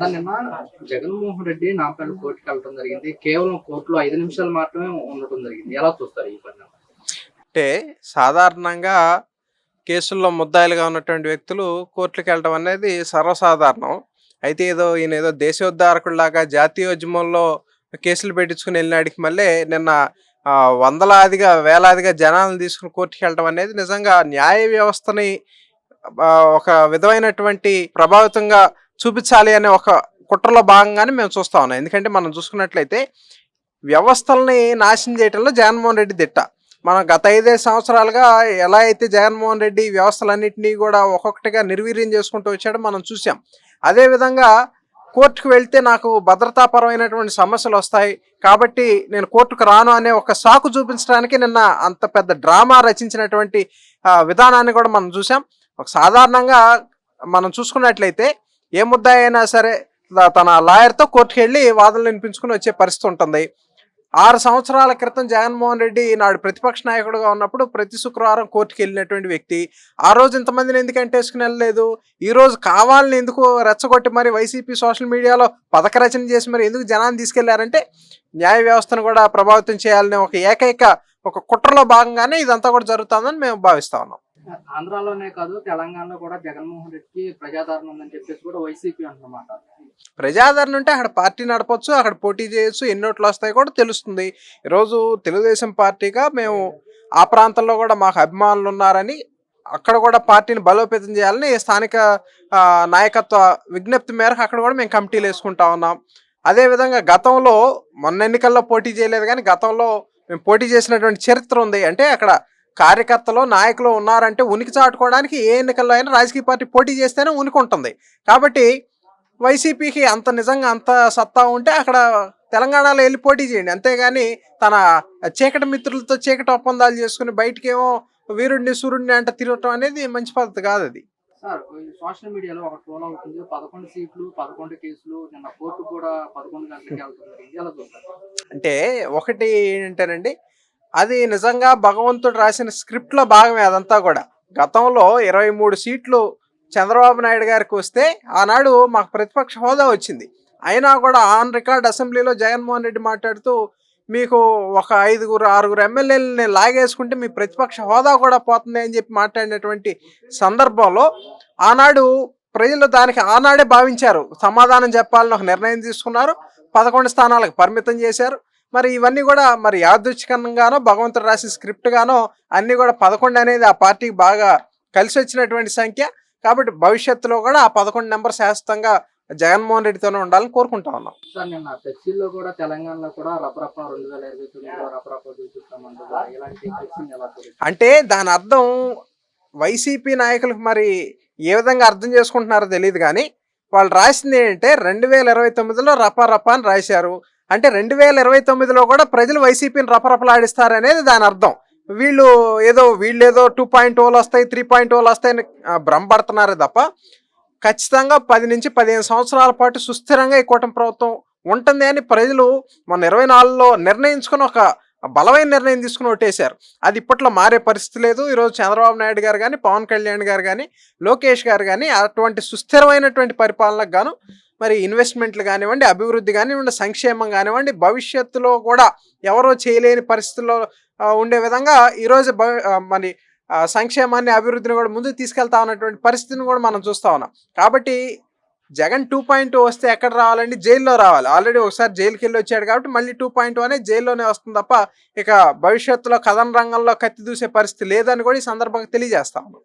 Sir నిన్న జగన్మోహన్ రెడ్డి నాంపల్లి కోర్టుకి వెళ్ళడం జరిగింది. కేవలం కోర్టులో ఐదు నిమిషాలు మాత్రమే ఉండటం జరిగింది. ఎలా చూస్తారు ఈ పని అంటే సాధారణంగా కేసుల్లో ముద్దాయిలుగా ఉన్నటువంటి వ్యక్తులు కోర్టులకు వెళ్ళడం అనేది సర్వసాధారణం. అయితే ఏదో ఈయన ఏదో దేశోద్ధారకుడిలాగా జాతీయోద్యమంలో కేసులు పెట్టించుకుని వెళ్ళినాడికి మళ్ళీ నిన్న వందలాదిగా వేలాదిగా జనాలను తీసుకుని కోర్టుకి వెళ్ళడం అనేది నిజంగా న్యాయ వ్యవస్థని ఒక విధమైనటువంటి ప్రభావితంగా చూపించాలి అనే ఒక కుట్రలో భాగంగానే మేము చూస్తా ఉన్నాం. ఎందుకంటే మనం చూసుకున్నట్లయితే వ్యవస్థల్ని నాశనం చేయడంలో జగన్మోహన్ రెడ్డి దిట్ట. మనం గత ఐదైదు సంవత్సరాలుగా ఎలా అయితే జగన్మోహన్ రెడ్డి వ్యవస్థలన్నింటినీ కూడా ఒక్కొక్కటిగా నిర్వీర్యం చేసుకుంటూ వచ్చాడో మనం చూసాం అదేవిధంగా కోర్టుకు వెళ్తే నాకు భద్రతాపరమైనటువంటి సమస్యలు వస్తాయి. కాబట్టి నేను కోర్టుకు రాను అనే ఒక సాకు చూపించడానికి నిన్న అంత పెద్ద డ్రామా రచించినటువంటి విధానాన్ని కూడా మనం చూసాం ఒక సాధారణంగా మనం చూసుకున్నట్లయితే ఏ ముద్ద అయినా సరే తన లాయర్తో కోర్టుకు వెళ్ళి వాదనలు వినిపించుకుని వచ్చే పరిస్థితి ఉంటుంది. ఆరు సంవత్సరాల క్రితం జగన్మోహన్ రెడ్డి నాడు ప్రతిపక్ష నాయకుడుగా ఉన్నప్పుడు ప్రతి శుక్రవారం కోర్టుకు వెళ్ళినటువంటి వ్యక్తి. ఆ రోజు ఇంతమందిని ఎందుకు అంటేసుకుని వెళ్ళలేదు? ఈ రోజు కావాలని ఎందుకు రెచ్చగొట్టి మరి వైసీపీ సోషల్ మీడియాలో పథక రచన చేసి మరి ఎందుకు జనాన్ని తీసుకెళ్ళారంటే న్యాయ వ్యవస్థను కూడా ప్రభావితం చేయాలనే ఒక ఏకైక ఒక కుట్రలో భాగంగానే ఇదంతా కూడా జరుగుతుందని మేము భావిస్తా ఉన్నాం. ఆంధ్రాలోనే కాదు తెలంగాణలో కూడా జగన్మోహన్ రెడ్డికి ప్రజాదరణ ఉందని చెప్పేసి కూడా వైసీపీ అంటున్నమాట. ప్రజాదరణ ఉంటే అక్కడ పార్టీ నడపచ్చు అక్కడ పోటీ చేయొచ్చు ఎన్ని ఓట్లు వస్తాయి కూడా తెలుస్తుంది. ఈరోజు తెలుగుదేశం పార్టీగా మేము ఆ ప్రాంతంలో కూడా మాకు అభిమానులు ఉన్నారని అక్కడ కూడా పార్టీని బలోపేతం చేయాలని స్థానిక నాయకత్వ విజ్ఞప్తి మేరకు అక్కడ కూడా మేము కమిటీలు వేసుకుంటా ఉన్నాం. అదేవిధంగా గతంలో మొన్న ఎన్నికల్లో పోటీ చేయలేదు కానీ గతంలో మేము పోటీ చేసినటువంటి చరిత్ర ఉంది. అంటే అక్కడ కార్యకర్తలు నాయకులు ఉన్నారంటే ఉనికి చాటుకోవడానికి ఏ ఎన్నికల్లో అయినా రాజకీయ పార్టీ పోటీ చేస్తేనే ఉనికి ఉంటుంది. కాబట్టి వైసీపీకి అంత నిజంగా అంత సత్తా ఉంటే అక్కడ తెలంగాణలో వెళ్ళి పోటీ చేయండి. అంతేగాని తన చీకటి మిత్రులతో చీకటి ఒప్పందాలు చేసుకుని బయటకేమో వీరుడిని సూర్యుడిని అంటే తిరగటం అనేది మంచి పద్ధతి కాదు అది. సార్ సోషల్ మీడియాలో ఒక ట్రోల్ అవుతుంది. పదకొండు సీట్లు పదకొండు కేసులు నిన్న కోర్టు కూడా పదకొండు గంటలకి వెళ్తుంది అంటే ఒకటి ఏంటంటేనండి అది నిజంగా భగవంతుడు రాసిన స్క్రిప్ట్లో భాగమే అదంతా కూడా. గతంలో ఇరవై మూడు సీట్లు చంద్రబాబు నాయుడు గారికి వస్తే ఆనాడు మాకు ప్రతిపక్ష హోదా వచ్చింది. అయినా కూడా ఆన్ రికార్డ్ అసెంబ్లీలో జగన్మోహన్ రెడ్డి మాట్లాడుతూ మీకు ఒక ఐదుగురు ఆరుగురు ఎమ్మెల్యేలని లాగేసుకుంటే మీ ప్రతిపక్ష హోదా కూడా పోతుంది అని చెప్పి మాట్లాడినటువంటి సందర్భంలో ఆనాడు ప్రజలు దానికి ఆనాడే భావించారు. సమాధానం చెప్పాలని ఒక నిర్ణయం తీసుకున్నారు. పదకొండు స్థానాలకు పరిమితం చేశారు. మరి ఇవన్నీ కూడా మరి యాదృచ్ఛికంగానో భగవంతుడు రాసిన స్క్రిప్ట్ గానో అన్ని కూడా పదకొండు అనేది ఆ పార్టీకి బాగా కలిసి వచ్చినటువంటి సంఖ్య. కాబట్టి భవిష్యత్తులో కూడా ఆ పదకొండు నెంబర్ శాశ్వతంగా జగన్మోహన్ రెడ్డితోనే ఉండాలని కోరుకుంటా ఉన్నాం. సార్ నిన్న చర్చిల్లో కూడా తెలంగాణలో కూడా రపరప రెండు వేల ఇరవై తొమ్మిదిలో రపరప చూపిస్తామంటారు. ఇలాంటి చర్చని ఎలా చూస్తారు అంటే దాని అర్థం వైసీపీ నాయకులకు మరి ఏ విధంగా అర్థం చేసుకుంటున్నారో తెలియదు కానీ వాళ్ళు రాసింది ఏంటంటే రెండు వేల ఇరవై తొమ్మిదిలో రప రప అని రాశారు. అంటే రెండు వేల ఇరవై తొమ్మిదిలో కూడా ప్రజలు వైసీపీని రపరపలాడిస్తారనేది దాని అర్థం. వీళ్ళు ఏదో వీళ్ళు ఏదో టూ పాయింట్ ఓలు వస్తాయి త్రీ పాయింట్ ఓలు వస్తాయని భ్రమపడుతున్నారే తప్ప ఖచ్చితంగా పది నుంచి పదిహేను సంవత్సరాల పాటు సుస్థిరంగా ఈ కూటమి ప్రభుత్వం ఉంటుంది అని ప్రజలు మన ఇరవై నాలుగులో నిర్ణయించుకుని ఒక బలమైన నిర్ణయం తీసుకుని ఓటేశారు. అది ఇప్పట్లో మారే పరిస్థితి లేదు. ఈరోజు చంద్రబాబు నాయుడు గారు కానీ పవన్ కళ్యాణ్ గారు కానీ లోకేష్ గారు కానీ అటువంటి సుస్థిరమైనటువంటి పరిపాలనకు గాను మరి ఇన్వెస్ట్మెంట్లు కానివ్వండి అభివృద్ధి కానివ్వండి సంక్షేమం కానివ్వండి భవిష్యత్తులో కూడా ఎవరో చేయలేని పరిస్థితుల్లో ఉండే విధంగా ఈరోజు భవి మరి సంక్షేమాన్ని అభివృద్ధిని కూడా ముందుకు తీసుకెళ్తా ఉన్నటువంటి పరిస్థితిని కూడా మనం చూస్తా ఉన్నాం. కాబట్టి జగన్ టూ పాయింట్ oh వస్తే ఎక్కడ రావాలండి? జైల్లో రావాలి. ఆల్రెడీ ఒకసారి జైలుకి వెళ్ళి వచ్చాడు కాబట్టి మళ్ళీ టూ పాయింట్ అనేది జైల్లోనే వస్తుంది తప్ప ఇక భవిష్యత్తులో కథన రంగంలో కత్తి దూసే పరిస్థితి లేదని కూడా ఈ సందర్భంగా తెలియజేస్తా